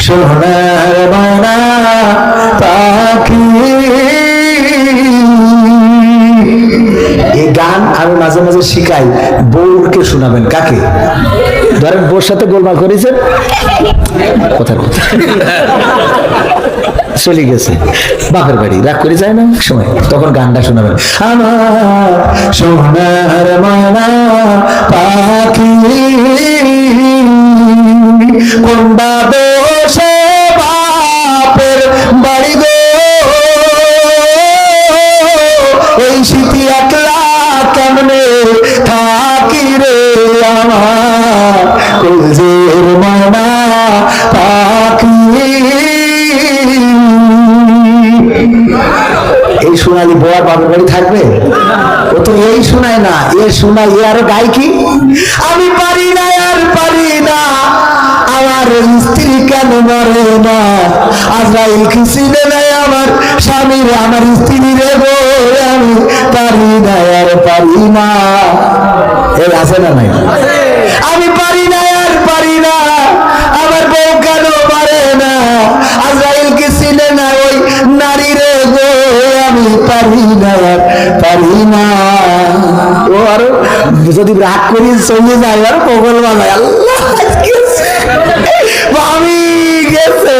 সোনার মানা পাখি। এই গান আমি মাঝে মাঝে শিখাই, বউকে শোনাবেন, কাকে? ধরেন বউর সাথে গোলমাল করেছেন। কথার কথা। চলে গেছে। বাপের বাড়ি, রাগ করে যায় না সময়। তখন গানটা শোনাবেন। আমার সোনার মানা পাখি। এই সোনালি বয়ার বাপের বাড়ি থাকবে? ও তো এই শোনায় না, এ শোনায়, এ আরও কি? আমি আমার স্বামীর, আমার আমি পারি পারি না। এর আছে না নাই? আমি পারি পারি না। আমার বউ কেন পারে না? আজরাইল খিসিলে না ওই নারী রে গো, আমি পারি না পারি না। ও আর যদি রাগ করি চলে যায়, আর পগল বানায় আল্লাহ আমি গেছে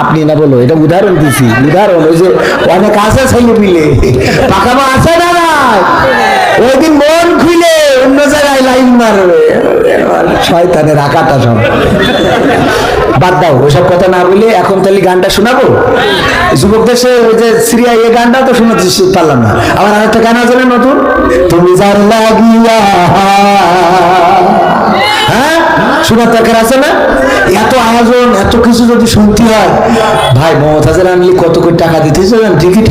আপনি না বলো, এটা উদাহরণ দিছি। উদাহরণ ওই যে অনেক আছে ছেলে মিলে। পাকামো আছে না না ওই মন খুলে অন্য জায়গায় লাইন মারবে। শয়তানের আকাটা সব। বাদ দাও, ওইসব কথা না বলে এখন তাহলে গানটা শোনাবো? যুবকদের সে ওই যে সিরিয়া এই গানটা তো শোনাতে পারলাম না। আবার আরেকটা গান আছে নতুন? তুমি যার লাগিয়া শোনার দরকার আছে না? এত আয়োজন, এত কিছু যদি শুনতে হয়। ভাই মমতাজের আনলি কত কোটি টাকা দিতে জানেন টিকিট?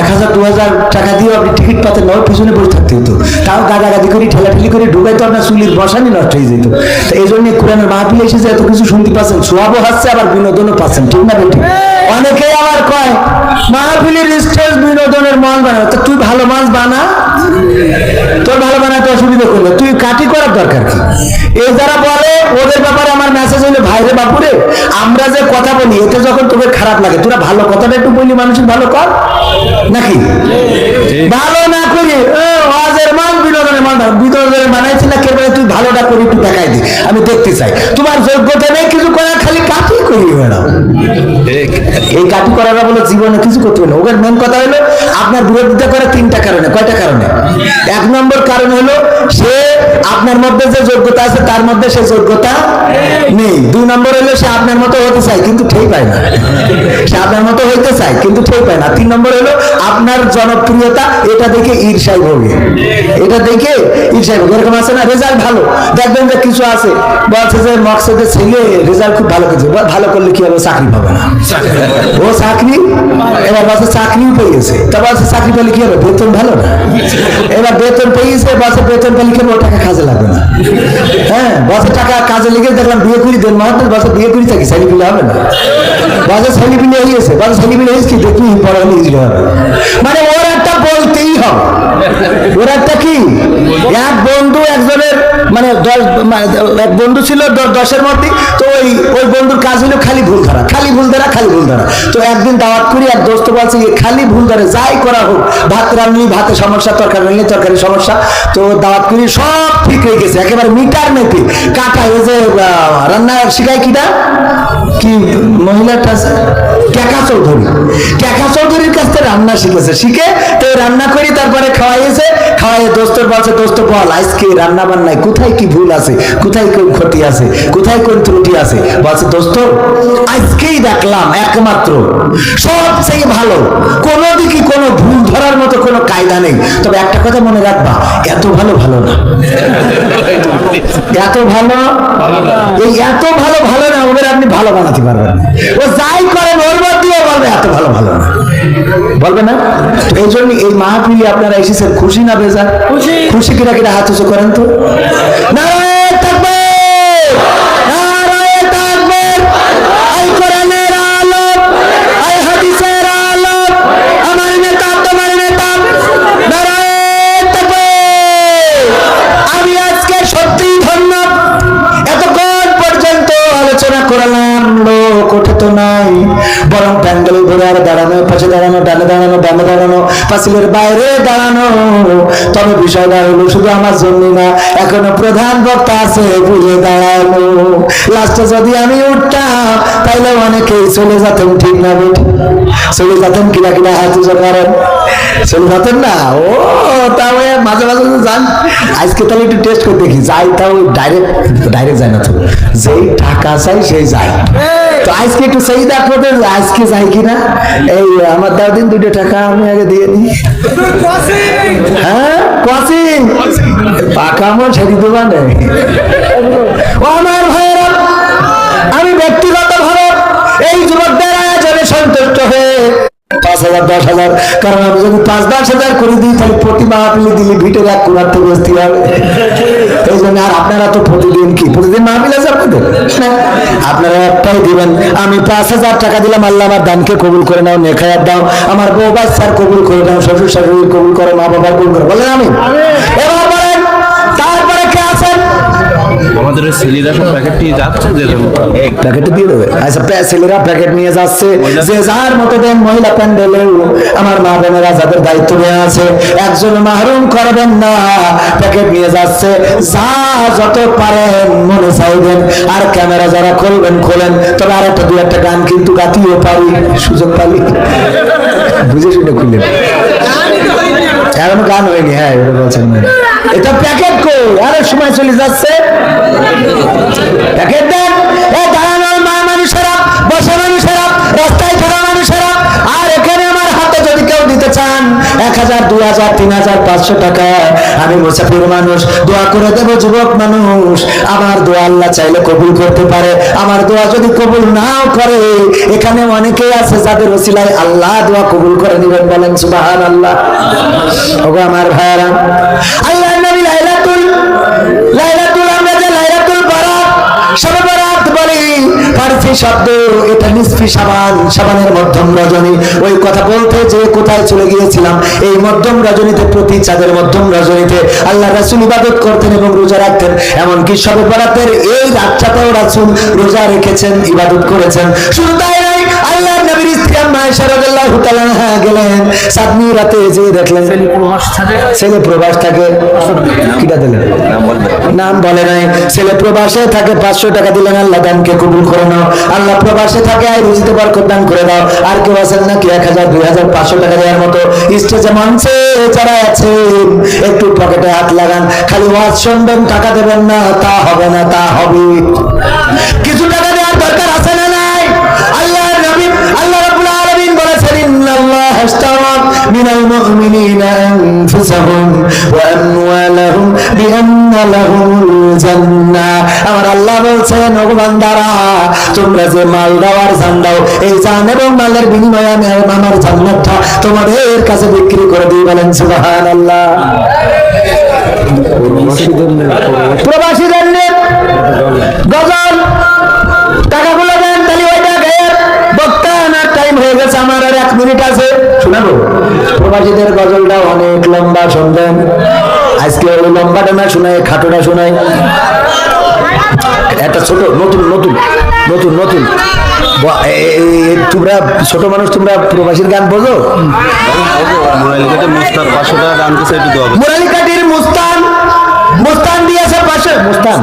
এক হাজার, দু হাজার টাকা দিয়ে আপনি টিকিট পাতেন না পিছনে বসে থাকতে হতো তাও গাদাগাদি করে, ঠেলাঠেলি করে ঢুকাই তো আপনার চুলির বসানি নষ্ট হয়ে যেত। তো এই জন্য কোরআনের মাহফিল এসেছে এত কিছু শুনতে পাচ্ছেন, সোয়াবও হাসছে, আবার বিনোদনও পাচ্ছেন, ঠিক না বেটি? অনেকেই আবার কয়, মাহফিলের স্টেজ বিনোদনের মন বানা তো তুই ভালো মাছ বানা। তোর ভালো বানাতে অসুবিধা করল। তুই কাটি করার দরকার কি? এই যারা বলে ওদের ব্যাপারে আমার মেসেজ হইল ভাইরে বাপুরে আমরা যে কথা বলি এতে যখন তোকে খারাপ লাগে তোরা ভালো কথাটা একটু বললি মানুষের ভালো কর? নাকি? ভালো না করি ওয়াজের মান বিনোদনের মান বিনোদনের বানাইছি না কেবল তুই ভালোটা করি একটু দেখাই দি। আমি দেখতে চাই। তোমার যোগ্যতা নেই কিছু করার খালি কাটি করি এই কাটি বলে? জীবনে কিছু করতে হবে না। ওদের মেন কথা হলো আপনার বিরোধিতা করে তিনটা কারণে। কয়টা কারণে? এক নম্বর কারণ হলো সে আপনার মধ্যে যে যোগ্যতা আছে তার মধ্যে সে যোগ্যতা নেই। দুই নম্বর হলো সে আপনার মতো হতে চায় কিন্তু ঠিক পায় না। সে আপনার মতো হইতে চায় কিন্তু ঠিক পায় না। তিন নম্বর হলো আপনার জনপ্রিয়তা এটা দেখে ঈর্ষাই ভোগে এটা দেখে ঈর্ষাই ভোগে এরকম আছে না? রেজাল্ট ভালো। দেখবেন যে কিছু আছে। বলছে যে মকসেদের ছেলে রেজাল্ট খুব ভালো করেছে। বা- ভালো করলে কি হবে? চাকরি পাবে না। ও চাকরি? এবার বলছে চাকরি পেয়েছে তা বলছে, চাকরি পেলে কি হবে? বেতন ভালো না। এবার বেতন পেয়েছে বলছে, বেতন পেলে কি হবে? টাকা কাজে লাগবে না। হ্যাঁ বলছে, টাকা কাজে লেগে দেখলাম বিয়ে করি দেন মহাত্মা বলছে, বিয়ে করি থাকি, ছেলে পিলে হবে না। বাসে ছেলে পিলে হয়েছে বলছে, ছেলে পিলে হয়েছে কি? দেখি পড়ালে হবে। মানে ওর একটা একটা কি? এক বন্ধু একজনের মানে দশ মানে এক বন্ধু ছিল দশের মধ্যে, তো ওই ওই বন্ধুর কাজ হলো খালি ভুল ধরা, খালি ভুল ধরা, খালি ভুল ধরা। তো একদিন দাওয়াত করি, এক দোস্ত বলছে খালি ভুল ধরে, যাই করা হোক, ভাত সমস্যা, তরকারি তরকারি সমস্যা। তো দাওয়াত করি, সব ঠিক হয়ে গেছে, একেবারে মিটার মেপে। কাটা এই যে রান্না শিখায় কিটা? কি মহিলাটা? কেকা চৌধুরী। কেকা চৌধুরীর কাছ থেকে রান্না শিখেছে। শিখে, তো রান্না করি তারপরে খাওয়াইছে খাওয়াই দোস্তর বলছে দোস্ত বল আজকে রান্না বান্নায় কোথায় কি ভুল আছে? কোথায় কোন ক্ষতি আছে? কোথায় কোন ত্রুটি আছে? বলছে দোস্ত আজকেই দেখলাম একমাত্র সবচেয়ে ভালো কোনো দিকে কোনো ভুল ধরার মতো কোনো কায়দা নেই। তবে একটা কথা মনে রাখবা এত ভালো ভালো না। এত ভালো এই এত ভালো ভালো না ওদের আপনি ভালো বানাতে পারবেন না। ও যাই করেন ওর মধ্যেও বলবে এত ভালো ভালো না। বলবে না? এই জন্য এই মাহফিলে আপনারা এসেছেন। খুশি না বেজা খুশি। খুশি কিনা কিনা হাত উঁচু করেন তো। নারায়ণ পাশে দাঁড়ানো ডানে দাঁড়ানো বামে দাঁড়ানো পাঁচিলের বাইরে দাঁড়ানো। তবে বিষয়টা হলো শুধু আমার জন্য না, এখনও প্রধান বক্তা আছে, বুঝে দাঁড়ানো লাস্টে যদি আমি উঠতাম, তাইলে অনেকেই চলে যেতেন, ঠিক না বেটি চলে যেতেন কিনা কিনা হাত করেন। চলে যেতেন না? ও, তাও মাঝে মাঝে তো যান। আজকে তাহলে একটু টেস্ট করে দেখি, যাই তাও ডাইরেক্ট ডাইরেক্ট যায় না তো। যেই টাকা চাই, সেই যায়। তো আজকে একটু সেই দেখো আজকে যাই কিনা? এই, আমার দাও দিন দুটো টাকা আমি আগে দিয়ে দিই। হ্যাঁ কসিং পাকা ছেড়ে দেবা আমার ভাইয়েরা, আমি ব্যক্তিগত ভাবে এই যুবকদের আয়োজনে সন্তুষ্ট হয়ে পাঁচ হাজার, দশ হাজার, কারণ আমি যদি পাঁচ, দশ হাজার করে দিই, তাহলে প্রতি মাহফিলে দিলে ভিটের এক কোনার থেকে বসতে হবে। এই জন্য আর আপনারা তো প্রতিদিন কি? প্রতিদিন মাহফিল আছে আপনাদের? আপনারা একটাই দিবেন আমি পাঁচ হাজার টাকা দিলাম আল্লাহ আমার দানকে কবুল করে নাও নেখায়াত দাও। আমার বউ বাচ্চার কবুল করে নাও শ্বশুর শাশুড়ি কবুল করে মা বাবা কবুল করে। বলেন আমি এবার আমাদের ছেলেরা সব প্যাকেট নিয়ে যাচ্ছে যে প্যাকেটে দিয়ে দেবে। আচ্ছা ছেলেরা প্যাকেট নিয়ে যাচ্ছে। যে যার মতো দেন মহিলা প্যান্ডেলেও আমার মা বোনেরা যাদের দায়িত্ব নিয়ে আছে একজন মাহরুম করবেন না। প্যাকেট নিয়ে যাচ্ছে। যা যত পারেন মনে চাইবেন। আর ক্যামেরা যারা খুলবেন খোলেন। তবে আর একটা দু একটা গান কিন্তু গাতিও পারি সুযোগ পালি। বুঝে শুনে খুললেন। এখনও গান হয়নি হ্যাঁ এটা বলছেন এটা প্যাকেট কই? আরে, সময় চলে যাচ্ছে। প্যাকেট দেন। এ, দাঁড়ানো মা মানুষেরা বসা মানুষেরা রাস্তায় থাকা মানুষেরা আর এখানে আমার হাতে যদি কেউ দিতে চান এক হাজার দু হাজার, তিন হাজার, পাঁচশো টাকা। আমি মুসাফির মানুষ, দোয়া করে দেব যুবক মানুষ। আমার দোয়া আল্লাহ চাইলে কবুল করতে পারে। আমার দোয়া যদি কবুল নাও করে, এখানে অনেকেই আছে যাদের ওসিলায় আল্লাহ দোয়া কবুল করে দিবেন বলেন সুবাহ আল্লাহ আমার ভাইয়ারা শব্দ, এটা নিসফি সাবান, সাবানের মধ্যম রজনী। ওই কথা বলতে যে কোথায় চলে গিয়েছিলাম, এই মধ্যম রজনীতে, প্রতি চাঁদের মধ্যম রজনীতে আল্লাহ রাসুল ইবাদত করতেন এবং রোজা রাখতেন। এমনকি সবে বরাতের এই রাতটাতেও রাসুল রোজা রেখেছেন, ইবাদত করেছেন। আল্লাহ নবীর আম্মা আয়েশা রাদিয়াল্লাহু তাআলা গেলেন। সাতনি রাতে যে দেখলেন ছেলে প্রবাস থাকে? কিটা দিলেন? নাম বলে নাই। ছেলে প্রবাসে থাকে পাঁচশো টাকা দিলেন আল্লাহ দানকে কবুল করে নাও। আল্লাহ প্রবাসে থাকে আয় রুজিতে বরকত দান করে দাও। আর কেউ আছেন নাকি? এক হাজার দুই হাজার পাঁচশো টাকা দেওয়ার মতো স্টেজে মঞ্চে যারা আছেন একটু পকেটে হাত লাগান। খালি ওয়াজ শুনবেন টাকা দেবেন না তা হবে না তা হবে। মিনাল মুমিনিনা আনফুসাহুম ওয়া আমওয়ালাহুম বিআন্না লাহুমুল জান্নাহ আমার আল্লাহ বলছেন ও বান্দারা, তোমরা যে মাল দেওয়ার জান দাও, এই জান এবং মালের বিনিময়ে আমি আমার জান্নাতটা তোমাদের কাছে বিক্রি করে দিই বলেন, সুবহানাল্লাহ। প্রবাসীদের নিয়ে গজল, টাকাগুলো দেন তাহলে ওইটা গায়ের বক্তা আনার টাইম হয়ে গেছে, আমার আর এক মিনিট আছে। প্রবাসীদের গজলটা অনেক লম্বা শুনবেন। আজকে ওই লম্বাটা না শোনায় খাটোটা শোনায়। একটা ছোট নতুন নতুন নতুন নতুন। তোমরা ছোট মানুষ তোমরা প্রবাসীর গান বোঝো? মোবাইল কেটে মুস্তার পাঁচশো টাকা দাম দিচ্ছে একটু দেওয়া মুরালি কাটির মুস্তান মুস্তান দিয়েছে পাশে মুস্তান?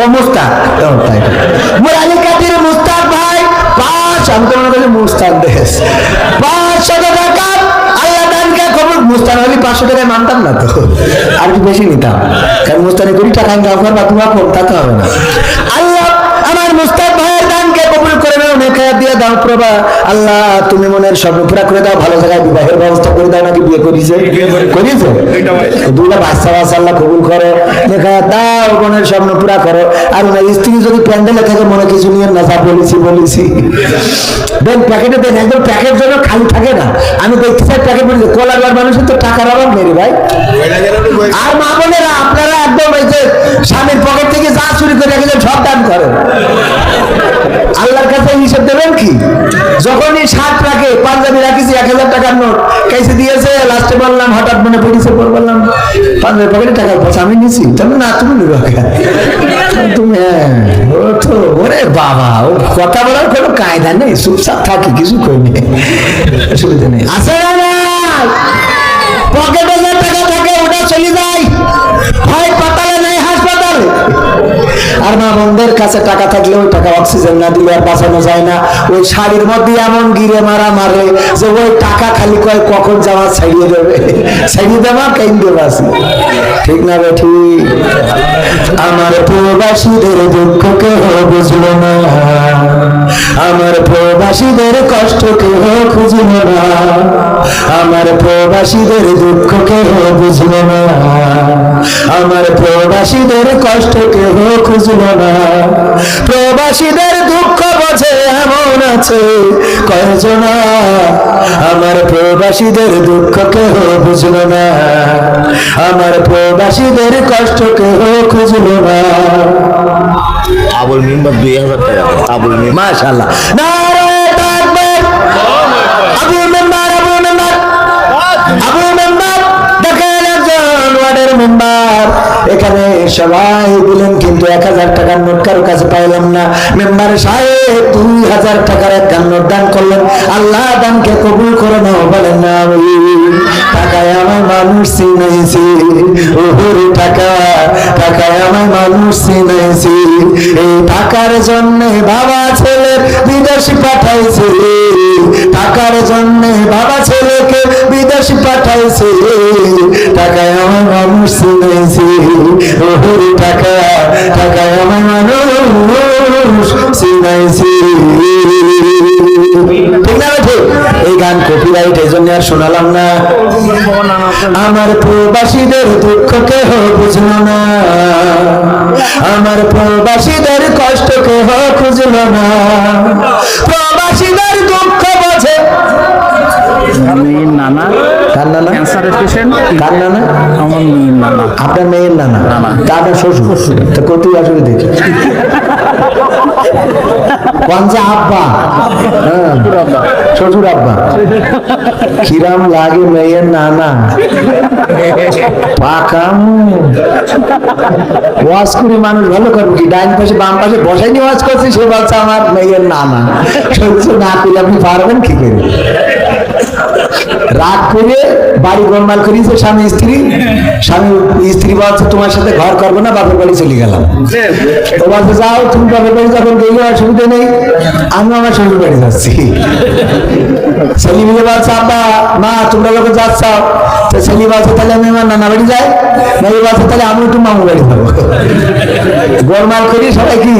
ও মুস্তান। ও, তাই। মুরালি কাটির মুস্তান ভাই পাঁচ আমি তো মুস্তান দেশ পাঁচশো পাঁচশো টাকায় মানতাম না তো। আর কি বেশি নিতাম? কারণ মুস্তানি করি টাকা ইনকাম করবা তোমার তাতে হবে না। আল্লাহ, আমার মুস্তাক দাও প্রভা। আল্লাহ তুমি মনের স্বপ্ন পুরা করে দাও ভালো জায়গায় বিবাহের ব্যবস্থা করে দাও নাকি বিয়ে করিছে করিছে দুইটা বাচ্চা বাচ্চা আল্লাহ কবুল করো। নেখায়াত দাও মনের স্বপ্ন পুরা করো। আর ওনার স্ত্রী যদি প্যান্ডেলে থাকে মনে কিছু নিয়ে না যা বলেছি বলেছি। দেন প্যাকেটে দেন একদম প্যাকেট যেন খালি থাকে না। আমি দেখতে চাই প্যাকেট বলি কোলাগার মানুষের তো টাকার অভাব নেই ভাই। আর মা বোনেরা আপনারা একদম এই যে স্বামীর পকেট থেকে যা চুরি করে রেখেছেন সব দান করেন। পকেটে হ্যাঁ কোনো কায়দা নেই, চুপচাপ থাকি, কিছু নেই। আছে পকেটে যে টাকা থাকে, ওটা চলে যায় আর মা বন্ধের কাছে টাকা থাকলে ওই টাকা অক্সিজেন না দিলে আর বাঁচানো যায় না। ওই শাড়ির মধ্যে এমন গিরে মারা মারে যে ওই টাকা খালি কয় কখন জামা ছাড়িয়ে দেবে। ছাড়িয়ে দেবা কেন দেবা ঠিক না বে ঠিক? আমার প্রবাসীদের দুঃখ কেহ বুঝলো না। আমার প্রবাসীদের কষ্ট কেহ খুঁজলো না। আমার প্রবাসীদের দুঃখ কেহ বুঝলো না। আমার প্রবাসীদের কষ্ট কেহ খুঁজলো না। প্রবাসীদের দুঃখ বোঝে এমন আছে? কয়জনা আমার প্রবাসীদের দুঃখ কেহ বুঝলো না। আমার প্রবাসীদের কষ্ট কেহ খুঁজলো না। আবুল মেম্বার দুই হাজার টাকা। আবুল ওয়ার্ডের মেম্বার এখানে সবাই কিন্তু এক হাজার টাকার নোট কারও কাছে পাইলাম না। মেম্বার সাহেব, দুই হাজার টাকার এক নোট দান করলেন। আল্লাহ দানকে কবুল করে নাও বলেন না টাকায় আমার মানুষ চিনাইছি ওহরে টাকা, টাকায় আমার মানুষ চিনাইছি এই টাকার জন্য বাবা ছেলের বিদেশি পাঠাইছে। টাকার জন্য বাবা ছেলেকে বিদেশি পাঠাইছে। টাকায় আমার মানুষ ওহরে টাকা, টাকায় আমার মানুষ না। আমার প্রবাসীদের দুঃখ কেহ বুঝলো না। আমার প্রবাসীদের কষ্ট কেহ খুঁজলো না। প্রবাসীদের দুঃখ বোঝে মেয়ের নানা। কার নানা? ক্যান্সারের পেশেন্ট কার নানা? আমার মেয়ের নানা। আপনার মেয়ের নানা? তা আপনার শ্বশুর? তা কতই আসলে দেখি। পঞ্চা আব্বা। হ্যাঁ। শ্বশুর আব্বা। কিরাম লাগে মেয়ের নানা। পাকাম। ওয়াজ করি মানুষ ভালো করবে কি? ডাইন পাশে বাম পাশে বসাই নিয়ে ওয়াজ করছি সে বলছে আমার মেয়ের নানা। সহ্য না করলে আপনি পারবেন কি করে? রাগ করে বাড়ি গোলমাল করিয়েছে, স্বামী, স্ত্রী। স্বামী, স্ত্রী বলছে, তোমার সাথে ঘর করব না, বাপের বাড়ি চলে গেলাম। ও বলছে, যাও, তুমি বাপের বাড়ি যখন গেলে অসুবিধা নেই। আমি আমার শ্বশুর বাড়ি যাচ্ছি। ছেলে মিলে বলছে, আব্বা, মা, তোমরা লোক যাচ্ছ। তো ছেলে বলছে, তাহলে আমি আমার নানা বাড়ি যাই। মেয়ে বলছে, তাহলে আমি একটু মামু বাড়ি যাব। গোলমাল করি, সবাই কি?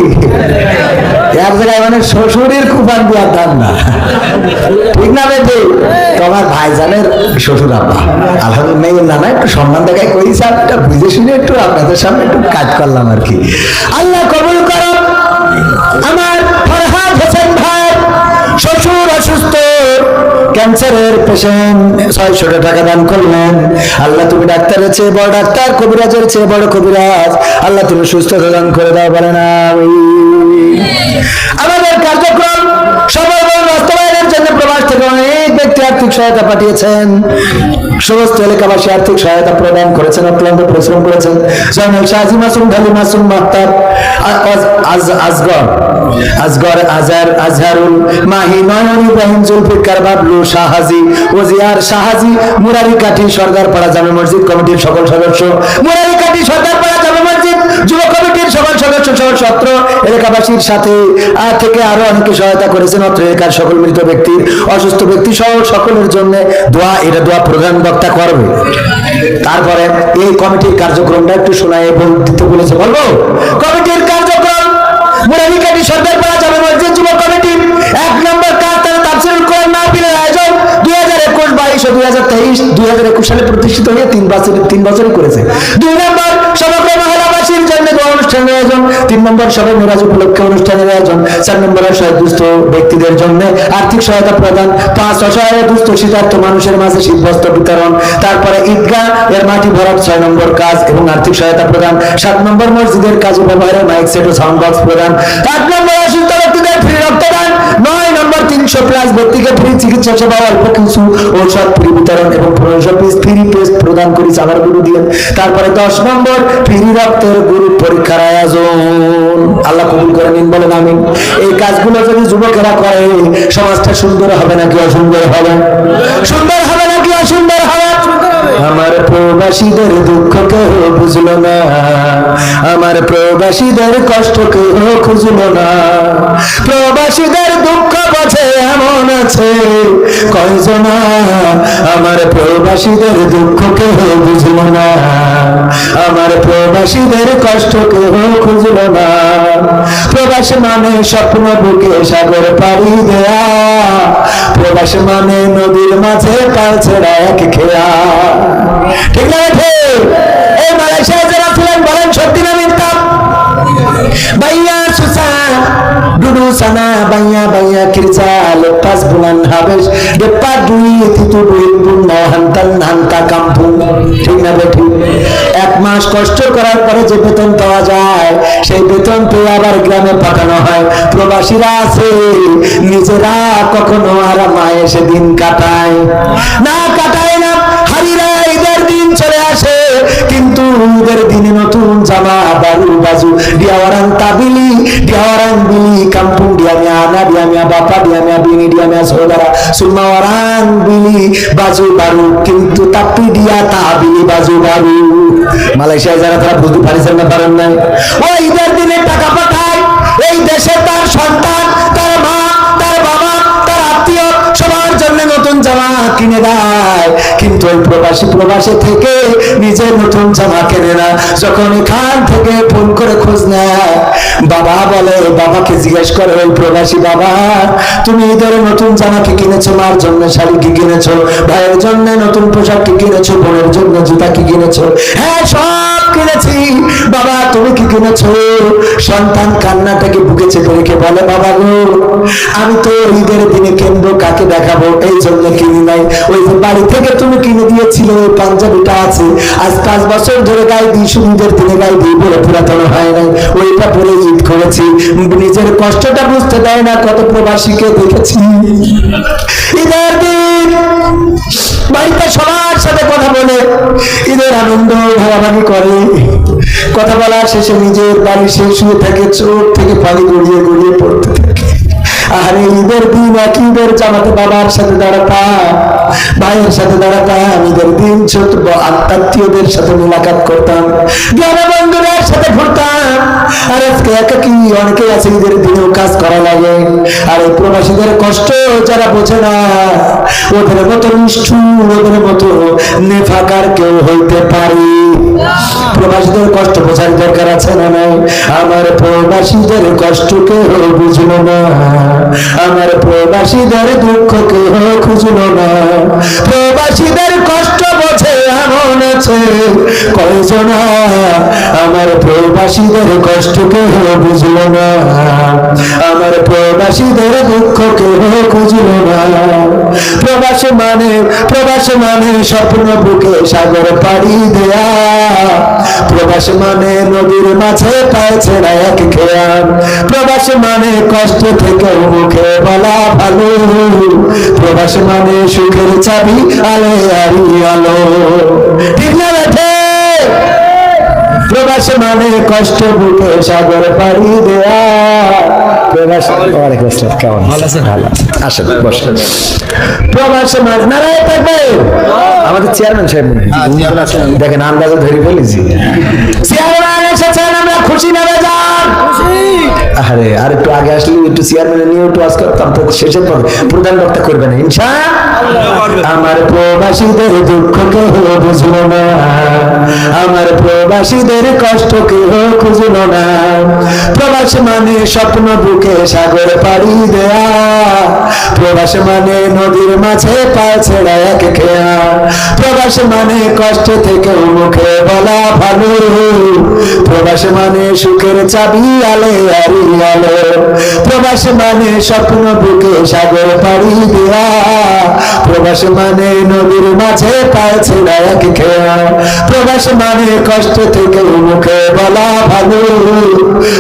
এক জায়গায় মানে শ্বশুরের কুপান দেওয়ার দাম না। ঠিক না, বেটে? তোমার ভাইজানের শ্বশুর আব্বা আলহামদুলিল্লাহ, মেয়ের নানা একটু সম্মান দেখায় করেছে একটা বুঝে শুনে একটু আপনাদের সামনে একটু কাজ করলাম আর কি। আল্লাহ কবুল করো আমার ফরহাদ হোসেন ভাই, শ্বশুর অসুস্থ, ক্যান্সারের পেশেন্ট ছয়শো টাকা দান করলেন। আল্লাহ তুমি ডাক্তারের চেয়ে বড় ডাক্তার, কবিরাজের চেয়ে বড় কবিরাজ। আল্লাহ তুমি সুস্থতা দান করে দাও বলে না। আমাদের আর্থিক সহায়তা পাঠিয়েছেন। সমস্ত এলাকাবাসী আর্থিক সহায়তা প্রদান করেছেন, অক্লান্ত পরিশ্রম করেছেন। জয়নুল শাহজি মাসুম, ঢালি মাসুম মাহতাব আজগর আজগর আজহার আজহারুল মাহি, নয়ন ইব্রাহিম জুলফিকার বাবলু শাহাজি, ওজিয়ার শাহাজি মুরারি কাঠি সরকার পাড়া জামে মসজিদ কমিটির সকল সদস্য। মুরারি কাঠি মসজিদ যুব কমিটির সকল সদস্য এলাকাবাসীর সাথে থেকে আরও অনেকে সহায়তা করেছেন অত্র এলাকার সকল মৃত ব্যক্তির অসুস্থ ব্যক্তি সহ সকলের জন্য দোয়া, এটা দোয়া প্রধান বক্তা করবে। তারপরে এই কমিটির কার্যক্রমটা একটু বলেছে, বলব? কমিটির কার্যক্রম মুরালিকাটি পাড়া যাবে মসজিদ যুব কমিটি, এক নম্বর কাজ তারা কোরআন মাহফিলের আয়োজন দুই হাজার একুশ বাইশ দুই হাজার তেইশ, দুই হাজার একুশ সালে প্রতিষ্ঠিত হয়ে তিন বছর, তিন বছরই করেছে। দুই নম্বর অনুষ্ঠানের আয়োজন, তিন নম্বর সবাই মেরাজ উপলক্ষে অনুষ্ঠানের আয়োজন, চার নম্বর দুস্থ ব্যক্তিদের জন্য আর্থিক সহায়তা প্রদান, পাঁচ অসহায় দুস্থ শীতার্থ মানুষের মাঝে শীতবস্ত্র বিতরণ, তারপরে ঈদগাহ, এর মাটি ভরাট ছয় নম্বর কাজ এবং আর্থিক সহায়তা প্রদান, সাত নম্বর মসজিদের কাজ ব্যবহারে মাইক সেট ও সাউন্ড বক্স প্রদান, আট নম্বর অসুস্থ ব্যক্তিদের ফ্রি রক্তদান তিনশো প্লাস ভর্তিকে ফ্রি চিকিৎসা সেবা, অল্প কিছু ঔষধ ফ্রি বিতরণ এবং ফ্রি টেস্ট প্রদান করি চালার গুরু দিয়ে তারপরে দশ নম্বর ফ্রি রক্তের গ্রুপ পরীক্ষার আয়োজন। আল্লাহ কবুল করে নিন, বলেন আমি এই কাজগুলো যদি যুবকেরা করে, সমাজটা সুন্দর হবে নাকি অসুন্দর হবে? সুন্দর হবে নাকি অসুন্দর? আমার প্রবাসীদের দুঃখ কেউ বুঝলো না। আমার প্রবাসীদের কষ্ট কেউ খুঁজলো না। প্রবাসীদের দুঃখ বোঝে এমন আছে, কয়জনা আমার প্রবাসীদের দুঃখ কেউ বুঝলো না। আমার প্রবাসীদের কষ্ট কেউ খুঁজলো না। প্রবাস মানে স্বপ্ন বুকে সাগর পাড়ি দেয়া। প্রবাস মানে নদীর মাঝে পাল ছেড়া এক খেয়া। Duit hantan hanta kampung ঠিক না এক মাস কষ্ট করার পরে যে বেতন পাওয়া যায়, সেই বেতন পেয়ে আবার গ্রামে পাঠানো হয়। প্রবাসীরা আছে, নিজেরা কখনো আর মায়ে সে দিন কাটায়। না কাটায় না হারিরা ঈদের দিনে নতুন জামা বারু বাজু ডিয়াওয়ারান তাবিলি ডিয়াওয়ারান বিলি, কাম্পুং ডিয়ামিয়া আনা ডিয়ামিয়া বাপা ডিয়ামিয়া বিনি ডিয়ামিয়া সৌদারা সুমাওয়ারান বিলি, বাজু, বারু, কিন্তু তাপি দিয়া তাবিলি, বাজু, বারু। মালয়েশিয়ায় যারা তারা বুঝতে পারিছেন না, পারেন নাই। ও ঈদের দিনে টাকা পাঠায়, এই দেশে তার সন্তান কিন্তু ওই প্রবাসী প্রবাসে থেকে নিজে নতুন জামা কেনে না। যখন এখান থেকে ফোন করে খোঁজ নেয়, বাবা বলে, বাবাকে জিজ্ঞেস করে, ওই প্রবাসী বাবা, তুমি ঈদের নতুন জামা কি কিনেছো? মার জন্য শাড়ি কি কিনেছো? ভাইয়ের জন্য নতুন পোশাক কি কিনেছো? বোনের জন্য জুতা কি কিনেছো? হ্যাঁ সব কিনেছি। বাবা, তুমি কি কিনেছো? সন্তান কান্নাটাকে বুকে চেপে রেখে বলে? বাবা গো, আমি তো ঈদের দিনে কিনবো কাকে দেখাবো? এই জন্য কিনি নাই। ওই বাড়ি থেকে তুমি কিনে দিয়েছিলে, ওই পাঞ্জাবিটা আছে। আজ পাঁচ বছর ধরে গায়ে দিই, শুধু ঈদের দিনে গায়ে দিই বলে পুরাতন হয় নাই। ওইটা পরে ঈদ করেছি। নিজের কষ্টটা বুঝতে দেয় না কত প্রবাসীকে দেখেছি। ঈদের দিন বাড়িতে সবার সাথে কথা বলে। ঈদের আনন্দ ভাগাভাগি করে। কথা বলার শেষে নিজের বাড়ি শেষ শুয়ে থাকে, চোখ থেকে পানি গড়িয়ে গড়িয়ে পড়তে থাকে। আরে ঈদের দিন এক ঈদের জামাতে বাবার সাথে দাঁড়াতাম ভাইয়ের সাথে দাঁড়াতাম ঈদের দিন ছোট আত্মীয়দের সাথে মোলাকাত করতাম গ্রামে বন্ধুদের সাথে ঘুরতাম। আর আজকে একাকি অনেকে আছে ঈদের কাজ করা লাগে। আর এই প্রবাসীদের কষ্ট যারা বোঝে না, ওদের মতো নিষ্ঠুর, ওদের মতো নেফাকার কেউ হইতে পারি। প্রবাসীদের কষ্ট বোঝার দরকার আছে না নাই? আমার প্রবাসীদের কষ্ট কেউ বুঝলো না। আমার প্রবাসীদের দুঃখ কেউ খুঁজলো না। প্রবাসীদের কষ্ট বোঝে এমন আছে। কয়জনা আমার প্রবাসীদের কষ্ট কেউ বুঝলো না। আমার প্রবাসীদের দুঃখ কেউ খুঁজলো না। প্রবাস মানে প্রবাস মানে স্বপ্ন বুকে সাগর পাড়ি দেয়া। প্রবাস মানে নদীর মাঝে পায়ে ছেড়া এক খেয়া প্রবাস মানে কষ্ট থেকে মুখে বলা ভালো। প্রবাস মানে সুখের চাবি আলে আলো ঠিক না বেঠে প্রবাস মানে কষ্ট বুকে সাগর পাড়ি দেয়া। মানে আমাদের চেয়ারম্যান সাহেব দেখেন আন্দাজে ধরে বলেছি। চেয়ারম্যান আমরা খুশি না বেজার? আরে আর একটু আগে আসলে একটু চেয়ারম্যান নিয়ে একটু আজ করতাম তো শেষের পর প্রধান বক্তা করবে না ইনশা আমার প্রবাসীদের দুঃখ কেউ বুঝলো না আমার প্রবাসীদের কষ্ট কেউ খুঁজলো না। প্রবাস মানে স্বপ্ন বুকে সাগর পাড়ি দেয়া প্রবাস মানে নদীর মাঝে পা ছেড়া এক খেয়া প্রবাস মানে কষ্ট থেকে মুখে বলা ভালো। প্রবাস মানে সুখের চাবি আলে আরি আলো। প্রবাস মানে স্বপ্ন বুকে সাগর পাড়ি দেয়া। প্রবাস মানে নদীর মাঝে পাইছে এক খেয়া। প্রবাস মানে কষ্ট থেকে মুখে বলা ভালো।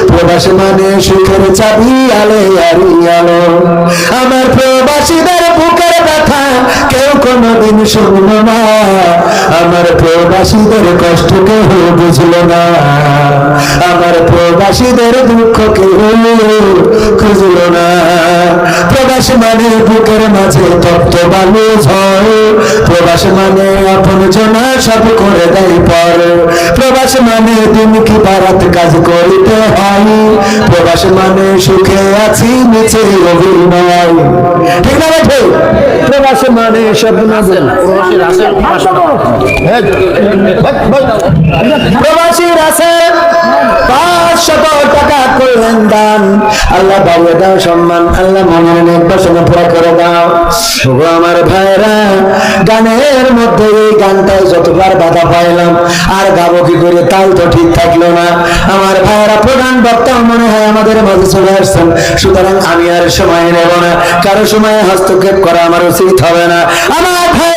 প্রবাস মানে সুখের চাবি আলে আরি আলো। আমার প্রবাসীদের বুকের ব্যথা কেউ কোনোদিন শুনল না। আমার প্রবাসীদের কষ্ট কেউ বুঝল না। আমার প্রবাসীদের দুঃখ কেউ খুঁজল না। প্রবাস মানে বুকের মাঝে তপ্ত বালু ঝড় প্রবাস মানে আপন জনা সব করে দেয় পর। প্রবাস মানে দিন কি বারাত কাজ করিতে হয়। প্রবাস মানে সুখে আছি নিচে অভিনয়। ঠিক না বেঠে প্রবাস মানে সব না প্রবাসীর আছে পাঁচশত টাকা করলেন দান আল্লাহ দাও সম্মান, আল্লাহ বাসনা পুরা করে দাও। ওগো আমার ভাইরা, গানের মধ্যে এই গানটায় যতবার বাধা পাইলাম, আর গাবো কি করে তাল তো ঠিক থাকল না। আমার ভাইরা প্রধান বক্তা মনে হয় আমাদের মাঝে চলে আসছেন, সুতরাং আমি আর সময় নেব না, কারও সময় হস্তক্ষেপ করা আমার উচিত হবে না। আমার ভাই